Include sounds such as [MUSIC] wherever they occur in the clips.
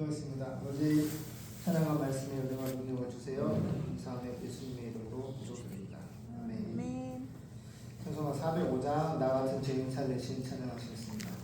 기도하겠습니다. 아버지 찬양과 말씀에 은혜와 능력을 주세요. 이상의 예수님의 이름으로 기도드립니다. 아멘. 아멘. 찬송가 405장 나 같은 죄인 살리신 찬양하시겠습니다.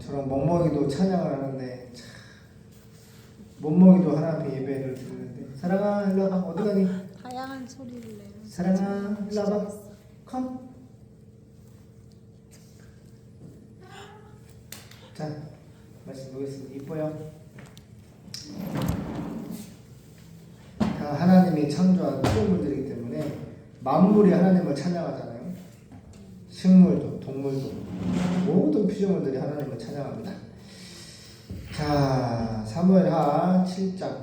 저런 멍멍이도 찬양을 하는데 참, 멍멍이도 하나님 예배를 드리는데 사랑아 일로 와봐 어디 가니? 다양한 소리를 내요. 사랑아 일로 와봐 컴. 자 말씀 보겠습니다. 이뻐요. 다 하나님이 창조한 피조물들이기 때문에 만물이 하나님을 찬양하잖아요. 식물도 동물도 피조물들이 하나님을 찬양합니다. 자 사무엘하 7장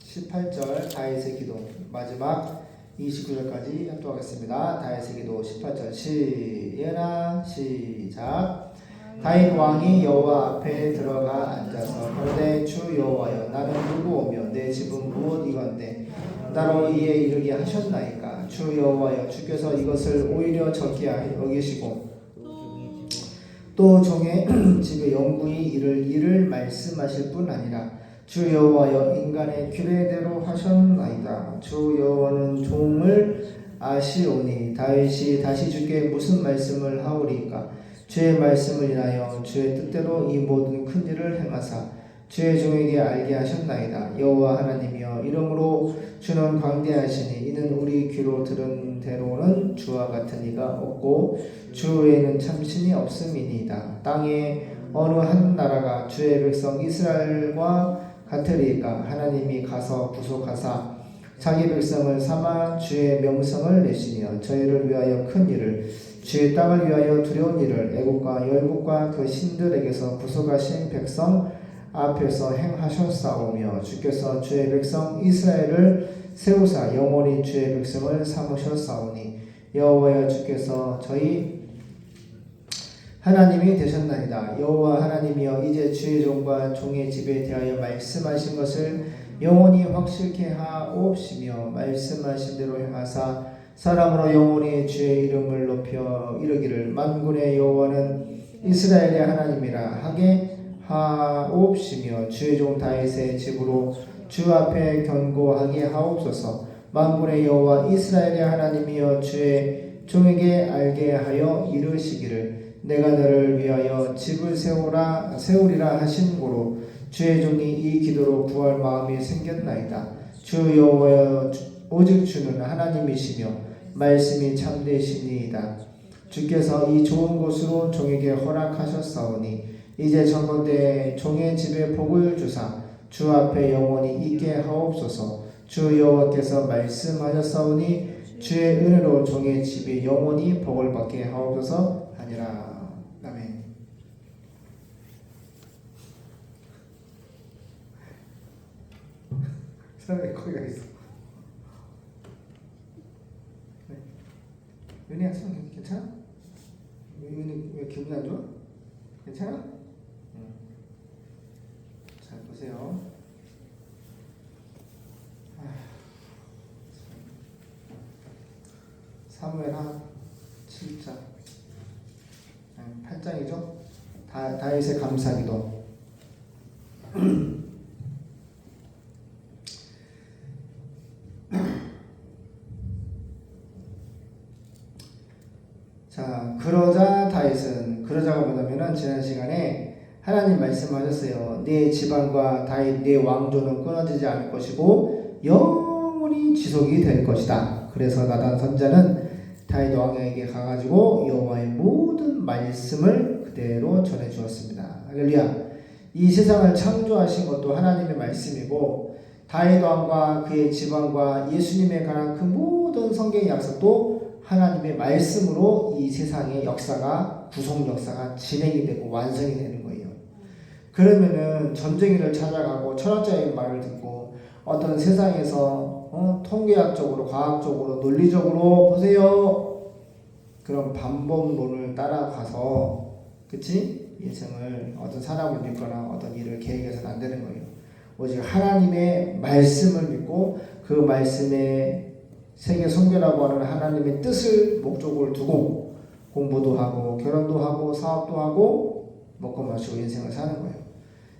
18절 다윗의 기도. 마지막 29절까지 합독하겠습니다. 다윗의 기도 18절 시예나 시작. 다윗 왕이 여호와 앞에 들어가 앉아서 그러되 주 여호와여 나는 누구 오며 내 집은 무엇 이건대 나로 이에 이르게 하셨나이까? 주 여호와여 주께서 이것을 오히려 적게 여기시고 또 종의 [CLEARS THROAT] 집에 영구히 이를 일을 말씀하실 뿐 아니라 주 여호와여 인간의 규례대로 하셨나이다. 주 여호와는 종을 아시오니 다윗이 다시 주께 무슨 말씀을 하오리까? 주의 말씀을 인하여 주의 뜻대로 이 모든 큰 일을 행하사 주의 종에게 알게 하셨나이다. 여호와 하나님이여 이름으로 주는 광대하시니 이는 우리 귀로 들은 대로는 주와 같은 이가 없고 주 외에는 참신이 없음이니이다. 땅에 어느 한 나라가 주의 백성 이스라엘과 같으리까 하나님이 가서 구속하사 자기 백성을 삼아 주의 명성을 내시며 저희를 위하여 큰 일을 주의 땅을 위하여 두려운 일을 애국과 열국과 그 신들에게서 구속하신 백성 앞에서 행하셨사오며 주께서 주의 백성 이스라엘을 세우사 영원히 주의 백성을 삼으셨사오니 여호와여 주께서 저희 하나님이 되셨나이다. 여호와 하나님이여 이제 주의 종과 종의 집에 대하여 말씀하신 것을 영원히 확실케 하옵시며 말씀하신 대로 행하사 사람으로 영원히 주의 이름을 높여 이르기를 만군의 여호와는 이스라엘의 하나님이라 하게 하옵시며 주의 종 다윗의 집으로 주 앞에 견고하게 하옵소서. 만군의 여호와 이스라엘의 하나님이여 주의 종에게 알게 하여 이르시기를 내가 너를 위하여 집을 세우라 세우리라 하신 고로 주의 종이 이 기도로 구할 마음이 생겼나이다. 주 여호와여 오직 주는 하나님이시며 말씀이 참되시니이다. 주께서 이 좋은 곳으로 종에게 허락하셨사오니 이제 전건대 종의 집에 복을 주사 주 앞에 영원히 있게 하옵소서 주 여호와께서 말씀하셨사오니 주의 은혜로 종의 집이 영원히 복을 받게 하옵소서 하니라 아멘 [LAUGHS] 사람이 거기가 있어 네. 은혜야 손 괜찮아? 은혜 왜 기분 안 좋아? 괜찮아? 잘 보세요. 사무엘하 7장 8장이죠. 다, 다윗의 감사기도 [CLEARS THROAT] 자 그러자 다윗은 그러자가 뭐냐면은 지난 시간에 하나님 말씀하셨어요. 네 집안과 다윗 네 왕조는 끊어지지 않을 것이고 영원히 지속이 될 것이다. 그래서 나단 선자는 다윗 왕에게 가가지고 여호와의 모든 말씀을 그대로 전해 주었습니다. 할렐루야. 이 세상을 창조하신 것도 하나님의 말씀이고 다윗 왕과 그의 집안과 예수님에 관한 그 모든 성경의 약속도 하나님의 말씀으로 이 세상의 역사가 구속 역사가 진행이 되고 완성이 되는. 그러면은 전쟁이를 찾아가고 철학자의 말을 듣고 어떤 세상에서 어, 통계학적으로 과학적으로 논리적으로 보세요 그런 반복론을 따라가서 그치 인생을 어떤 사람을 믿거나 어떤 일을 계획해서는 안 되는 거예요. 오직 하나님의 말씀을 믿고 그 말씀에 세계 선교라고 하는 하나님의 뜻을 목적을 두고 공부도 하고 결혼도 하고 사업도 하고 먹고 마시고 인생을 사는 거예요.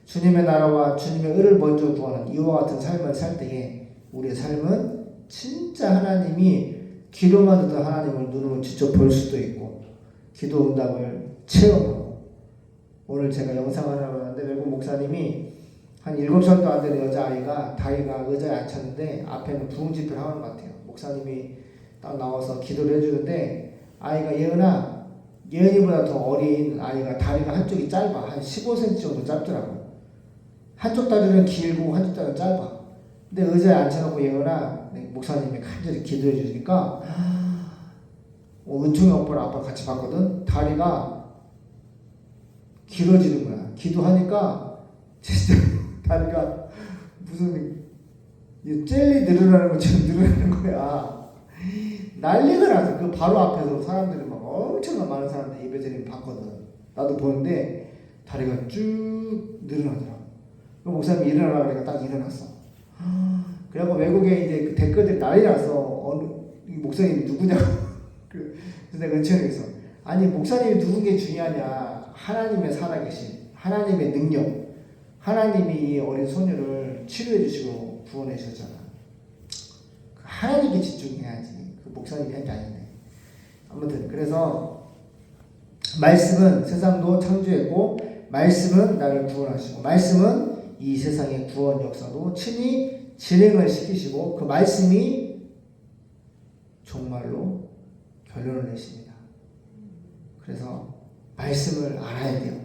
주님의 나라와 주님의 의를 먼저 구하는 이와 같은 삶을 살 때에 우리의 삶은 진짜 하나님이 기도만 듣던 하나님을 눈으로 직접 볼 수도 있고 기도 응답을 체험하고 오늘 제가 영상 하나 봤는데 외국 목사님이 한 7살도 안 되는 여자아이가 다리가 의자에 앉혔는데 앞에는 부흥 집회를 하는 것 같아요. 목사님이 딱 나와서 기도를 해주는데 아이가 예은아 예은이보다 더 어린 아이가 다리가 한쪽이 짧아 한 15cm 정도 짧더라고 한쪽 다리는 길고 한쪽 다리는 짧아. 근데 의자에 앉혀놓고 예은아 네, 목사님이 간절히 기도해 주니까 어, 은총이 오빠랑 아빠 같이 봤거든. 다리가 길어지는 거야. 기도하니까 진짜 [LAUGHS] 다리가 무슨 이 젤리 늘어나는 것처럼 늘어나는 거야. 난리가 나서 그 바로 앞에서 사람들이 막 엄청난 많은 사람들이 예배드리는 봤거든. 나도 보는데 다리가 쭉 늘어나더라고. 그 목사님이 일어나라 그러니까 딱 일어났어. 그래갖고 외국에 이제 그 댓글들이 난리 나서 어느 이 목사님이 누구냐고 [LAUGHS] 그- 그래서 내가 은천에서 아니 목사님이 누군 게 중요하냐 하나님의 살아계신 하나님의 능력 하나님이 이 어린 소녀를 치료해 주시고 구원해 주셨잖아. 그 하나님께 집중해야지. 그 목사님이 한 게 아닌데. 아무튼 그래서 말씀은 세상도 창조했고 말씀은 나를 구원하시고 말씀은 이 세상의 구원 역사도 친히 진행을 시키시고 그 말씀이 정말로 결론을 내십니다. 그래서 말씀을 알아야 돼요.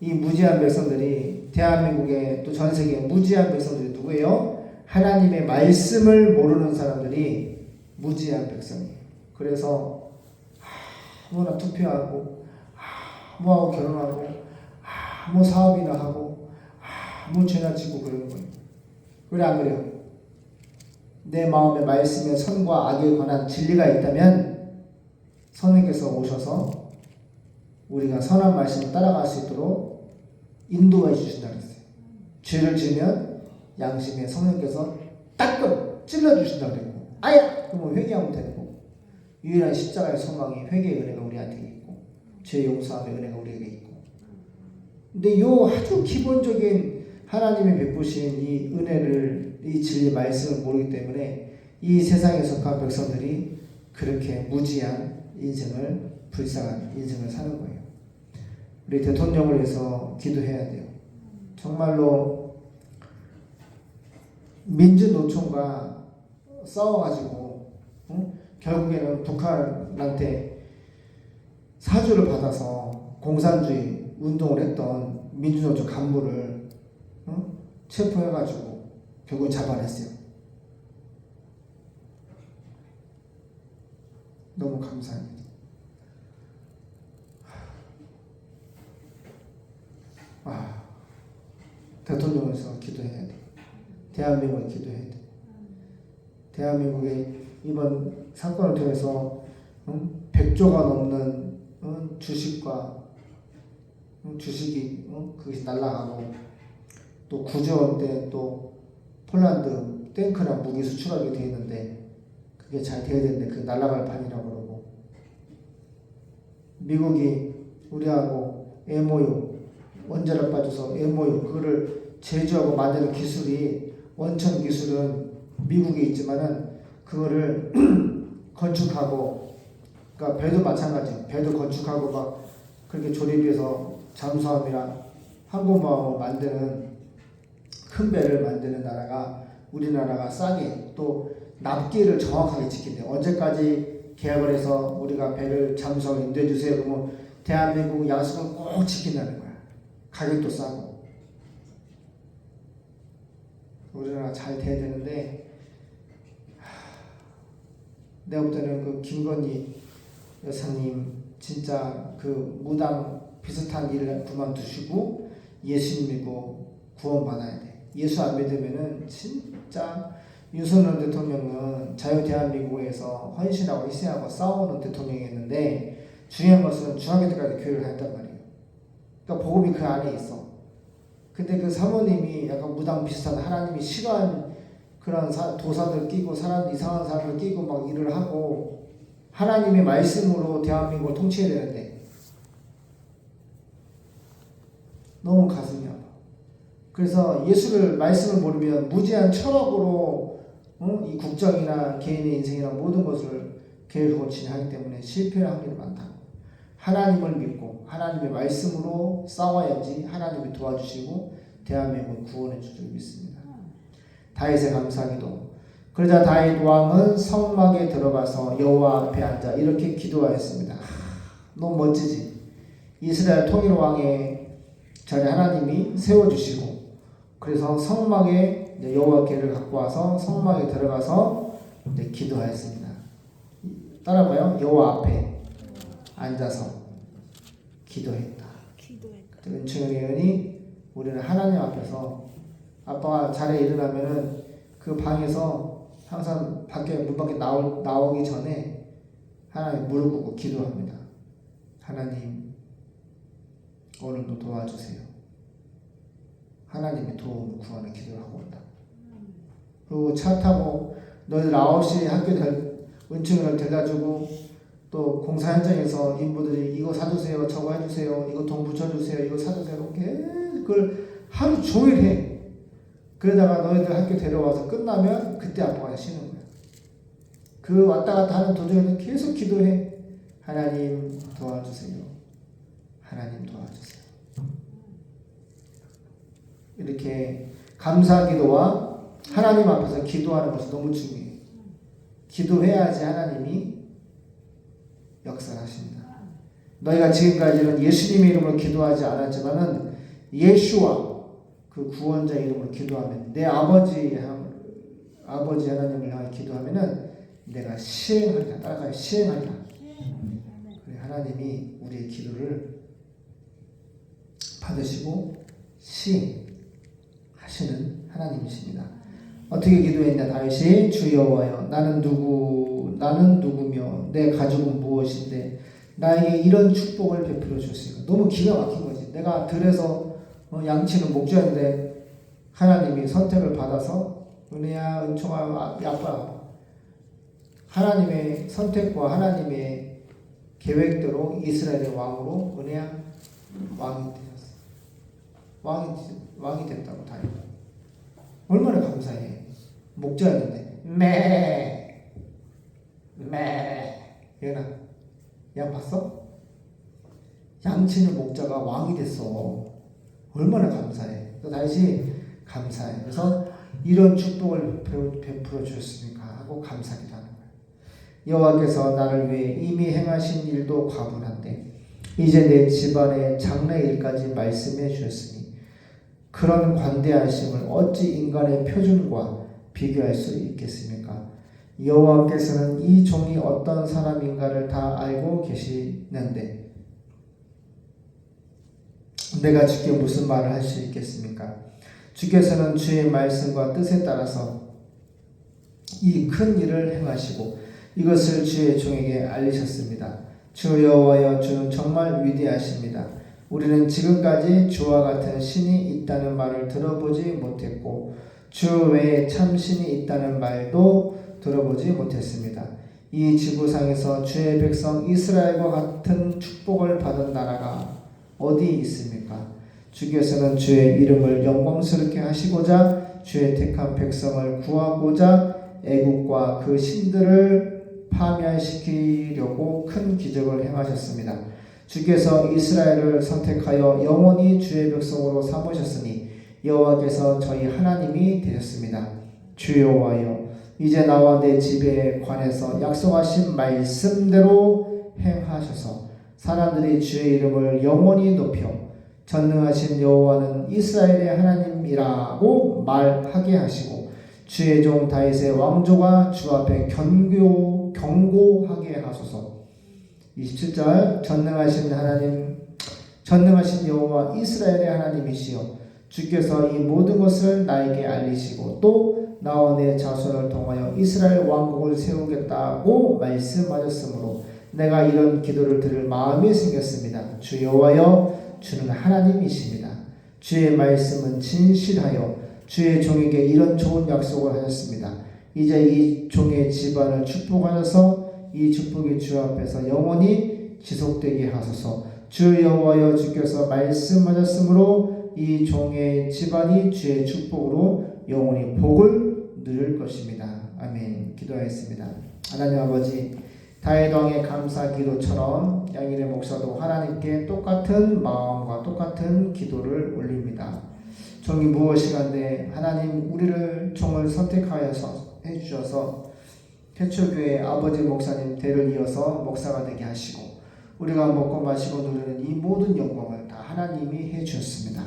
이 무지한 백성들이 대한민국의 또 전 세계 무지한 백성들이 누구예요? 하나님의 말씀을 모르는 사람들이 무지한 백성이에요. 그래서 아무나 투표하고 아무하고 결혼하고 아무 사업이나 하고 아무 죄나 지고 그러는 거예요. 그래 안 그래요? 내 마음에 말씀에 선과 악에 관한 진리가 있다면 선생님께서 오셔서 우리가 선한 말씀을 따라갈 수 있도록 인도해 주신다 그랬어요. 죄를 지면 양심에 성령께서 따끔 찔러 주신다 그랬고 아야 그러면 회개하면 되는 거고 유일한 십자가의 소망이 회개의 은혜가 우리한테 있고 죄 용서함의 은혜가 우리에게 있고 근데 요 아주 기본적인 하나님이 베푸신 이 은혜를 이 진리 말씀을 모르기 때문에 이 세상에 속한 백성들이 그렇게 무지한 인생을 불쌍한 인생을 사는 거예요. 우리 대통령을 위해서 기도해야 돼요. 정말로 민주노총과 싸워가지고 응? 결국에는 북한한테 사주를 받아서 공산주의 운동을 했던 민주노총 간부를 응? 체포해가지고 결국 잡아냈어요. 너무 감사합니다. 아, 대통령에서 기도해야 돼. 대한민국에 기도해야 돼. 대한민국의 이번 사건을 통해서 응? 100조가 넘는 응? 주식과 응? 주식이 응? 그것이 날아가고 또 9조 원대 또 폴란드 탱크랑 무기 수출하게 돼 있는데 그게 잘 돼야 되는데 그 날아갈 판이라고 그러고. 미국이 우리하고 MOU 원자력 빠져서 MOU 그거를 제조하고 만드는 기술이 원천 기술은 미국에 있지만은 그거를 [CLEARS THROAT] 건축하고 그러니까 배도 마찬가지. 배도 건축하고 막 그렇게 조립해서 잠수함이랑 항공모함을 만드는 큰 배를 만드는 나라가 우리나라가 싸게 또 납기를 정확하게 지킨대 언제까지 계약을 해서 우리가 배를 잠수함을 인도해 주세요? 그러면 대한민국 약속을 꼭 지킨다는 거야. 가격도 싸고. 우리나라 잘 돼야 되는데 내가 볼 때는 그 김건희 여사님 진짜 그 무당 비슷한 일을 그만두시고 예수 믿고 구원 받아야 돼. 예수 안 믿으면은 진짜 윤석열 대통령은 자유 대한민국에서 헌신하고 희생하고 싸우는 대통령이었는데 중요한 것은 중학교 때까지 교육을 했단 말이에요. 그러니까 복음이 그 안에 있어. 근데 그 사모님이 약간 무당 비슷한 하나님이 싫어하는 그런 사, 도사들 끼고 사람 이상한 사람들 끼고 막 일을 하고 하나님의 말씀으로 대한민국을 통치해야 되는데 너무 가슴이 아파. 그래서 예수를 말씀을 모르면 무지한 철학으로 어? 이 국정이나 개인의 인생이나 모든 것을 계획하고 진행하기 때문에 실패할 확률이 많다. 하나님을 믿고 하나님의 말씀으로 싸워야지 하나님이 도와주시고 대한민국을 구원해 줄줄 믿습니다. 다윗의 감사기도. 그러자 다윗 왕은 성막에 들어가서 여호와 앞에 앉아 이렇게 기도하였습니다. 하, 너무 멋지지. 이스라엘 통일 왕의 자리 하나님이 세워주시고 그래서 성막에 여호와께를 갖고 와서 성막에 들어가서 기도하였습니다. 따라봐요. 여호와 앞에 앉아서 기도했다. 기도했다. 은총의 의원이 우리는 하나님 앞에서 아빠가 자리에 일어나면은 그 방에서 항상 밖에 문 밖에 나오, 나오기 전에 하나님 무릎 꿇고 기도합니다. 하나님 오늘도 도와주세요. 하나님의 도움을 구하는 기도를 하고 온다. 그리고 차 타고 너희들 9시에 학교 될 은총을 데려다주고 또 공사 현장에서 인부들이 이거 사주세요, 저거 해주세요, 이거 돈 붙여주세요, 이거 사주세요. 그걸 하루 종일 해. 그러다가 너희들 학교 데려와서 끝나면 그때 아빠가 쉬는 거야. 그 왔다 갔다 하는 도중에도 계속 기도해. 하나님 도와주세요. 하나님 도와주세요. 이렇게 감사 기도와 하나님 앞에서 기도하는 것이 너무 중요해요. 기도해야지 하나님이 역사하십니다. 너희가 지금까지는 예수님의 이름으로 기도하지 않았지만은 예수와 그 구원자 이름으로 기도하면 내 아버지 향- 아버지 하나님을 향해 기도하면은 내가 시행하리라 따라가요 시행하리라. 하나님이 우리의 기도를 받으시고 시행 하시는 하나님이십니다. 어떻게 기도했냐? 다윗이 주 여호와여 나는 누구 나는 누구며 내 가족은 무엇인데 나에게 이런 축복을 베풀어 주시고 너무 기가 막힌 거지. 내가 들에서 어, 양치는 목자인데 하나님이 선택을 받아서 은혜야 은총아 아, 아빠 하나님의 선택과 하나님의 계획대로 이스라엘의 왕으로 은혜야 왕이 되었어 왕이 왕이 됐다고 다윗 얼마나 감사해. 목자였는데 매 매. 얘나 양 봤어? 양치는 목자가 왕이 됐어. 얼마나 감사해. 또 다시 감사해. 그래서 이런 축복을 베- 베풀어 주셨으니까 하고 감사기도 하는 거야. 여호와께서 나를 위해 이미 행하신 일도 과분한데 이제 내 집안의 장래 일까지 말씀해 주셨으니 그런 관대하심을 어찌 인간의 표준과 비교할 수 있겠습니까? 여호와께서는 이 종이 어떤 사람인가를 다 알고 계시는데 내가 주께 무슨 말을 할 수 있겠습니까? 주께서는 주의 말씀과 뜻에 따라서 이 큰 일을 행하시고 이것을 주의 종에게 알리셨습니다. 주 여호와여 주는 정말 위대하십니다. 우리는 지금까지 주와 같은 신이 있다는 말을 들어보지 못했고 주 외에 참 신이 있다는 말도 들어보지 못했습니다. 이 지구상에서 주의 백성 이스라엘과 같은 축복을 받은 나라가 어디 있습니까? 주께서는 주의 이름을 영광스럽게 하시고자 주의 택한 백성을 구하고자 애국과 그 신들을 파멸시키려고 큰 기적을 행하셨습니다. 주께서 이스라엘을 선택하여 영원히 주의 백성으로 삼으셨으니 여호와께서 저희 하나님이 되셨습니다. 주 여호와여 이제 나와 내 집에 관해서 약속하신 말씀대로 행하셔서 사람들이 주의 이름을 영원히 높여 전능하신 여호와는 이스라엘의 하나님이라고 말하게 하시고 주의 종 다윗의 왕조가 주 앞에 견고 경고하게 하소서. 27절 전능하신 하나님 전능하신 여호와 이스라엘의 하나님이시여 주께서 이 모든 것을 나에게 알리시고 또 나와 내 자손을 통하여 이스라엘 왕국을 세우겠다고 말씀하셨으므로 내가 이런 기도를 들을 마음이 생겼습니다. 주 여호와여 주는 하나님이십니다. 주의 말씀은 진실하여 주의 종에게 이런 좋은 약속을 하셨습니다. 이제 이 종의 집안을 축복하셔서 이 축복이 주 앞에서 영원히 지속되게 하소서. 주 여호와여 주께서 말씀하셨으므로 또이 종의 집안이 주의 축복으로 영원히 복을 누릴 것입니다. 아멘. 기도하겠습니다. 하나님 아버지 다해당의 감사 기도처럼 양일의 목사도 하나님께 똑같은 마음과 똑같은 기도를 올립니다. 종이 무엇이간데 하나님 우리를 종을 선택하여서 해주셔서 태초교회 아버지 목사님 대를 이어서 목사가 되게 하시고 우리가 먹고 마시고 누리는 이 모든 영광을 다 하나님이 해주셨습니다.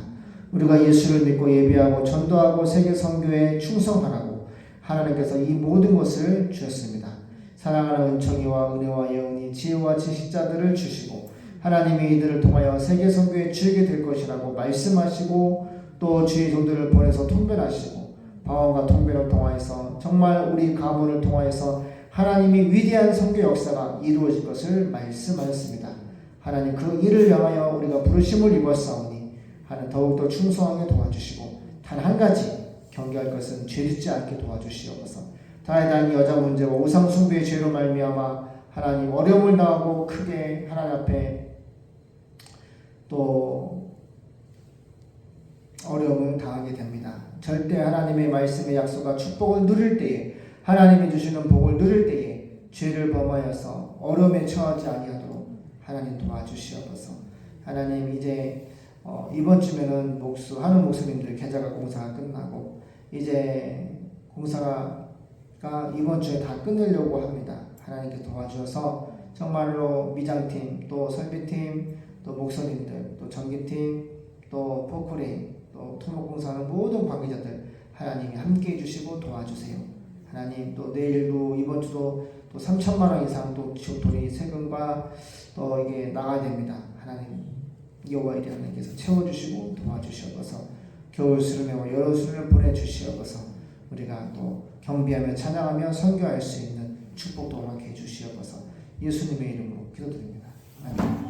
우리가 예수를 믿고 예배하고 전도하고 세계 선교에 충성하라고 하나님께서 이 모든 것을 주셨습니다. 사랑하는 은총이와 은혜와 영이 지혜와 지식자들을 주시고 하나님이 이들을 통하여 세계 선교에 주게 될 것이라고 말씀하시고 또 주의 종들을 보내서 통변하시고 방언과 통변을 통하여서 정말 우리 가문을 통하여서 하나님이 위대한 선교 역사가 이루어질 것을 말씀하셨습니다. 하나님 그 일을 향하여 우리가 부르심을 입었사오니 하나님 더욱더 충성하게 도와주시고 단 한 가지 경계할 것은 죄짓지 않게 도와주시옵소서. 다해당 여자 문제와 우상 숭배의 죄로 말미암아 하나님 어려움을 당하고 크게 하나님 앞에 또 어려움을 당하게 됩니다. 절대 하나님의 말씀의 약속과 축복을 누릴 때에 하나님이 주시는 복을 누릴 때에 죄를 범하여서 어려움에 처하지 아니하도록 하나님 도와주시옵소서. 하나님 이제 어, 이번 주면은 목수 하는 목수님들 계좌가 공사가 끝나고 이제 공사가 이번 주에 다 끝내려고 합니다. 하나님께 도와주셔서 정말로 미장팀 또 설비팀 또 목사님들 또 전기팀 또 포크레인 또 토목공사하는 모든 관계자들 하나님이 함께 해주시고 도와주세요. 하나님 또 내일도 이번 주도 또 3천만 원 이상 또 돈이 세금과 또 이게 나가야 됩니다. 하나님 여호와의 하나님께서 채워주시고 도와주시옵소서 겨울 수련회와 여름 수련회 보내주시옵소서 우리가 또 경비하며 찬양하며 선교할 수 있는 축복도 허락해 주시옵소서 예수님의 이름으로 기도드립니다. 아멘.